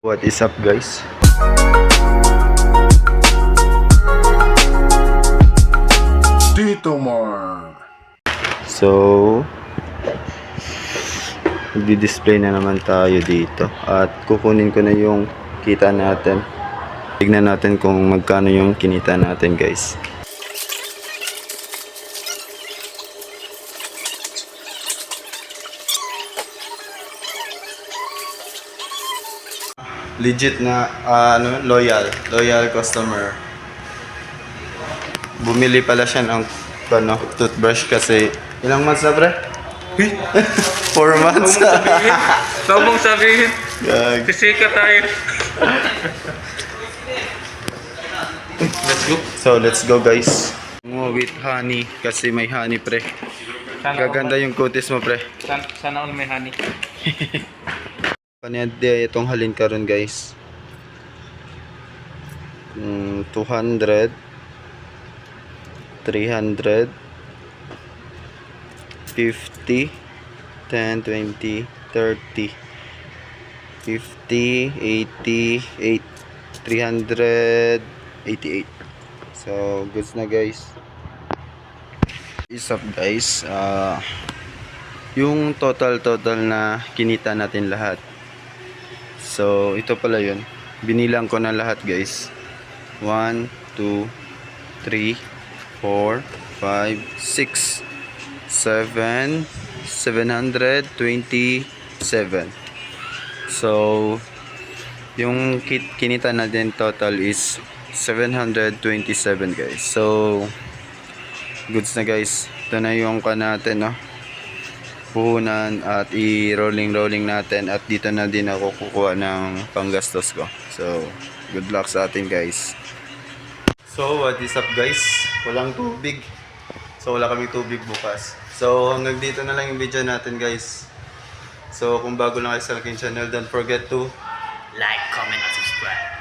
What is up guys? Tito Mar. So, Magdi-display na naman tayo dito at kukunin ko na yung kita natin. Tignan natin kung magkano yung kinita natin guys. Legit na ah, ano, loyal, loyal customer. Bumili pala siya ng ano, toothbrush kasi ilang months na pre? 4 months. Huwag mong sabihin. Gag. Sisika tayo. Let's go. So, let's go guys. Mo with honey kasi may honey pre. Sana Gaganda yung kutis mo pre. Sana, sana all may honey. Paniyad itong halin karon guys. Mm, 200 300 50 10 20 30 50 80 8 388 so goods na guys. Is up guys. Ah yung total total na kinita natin lahat So, ito pala yun. Binilang ko na lahat, guys. 1, 2, 3, 4, 5, 6, 7, 727. So, yung kit kinita natin total is 727, guys. So, goods na, guys. Ito na yung ka natin, no? Puhunan at i-rolling rolling natin at dito na din ako kukuha ng panggastos ko. So good luck sa atin guys. So what is up guys? Walang tubig. So wala kaming tubig bukas. So hanggang dito na lang yung video natin guys. So kung bago lang kayo sa aking channel don't forget to Like, comment, and subscribe.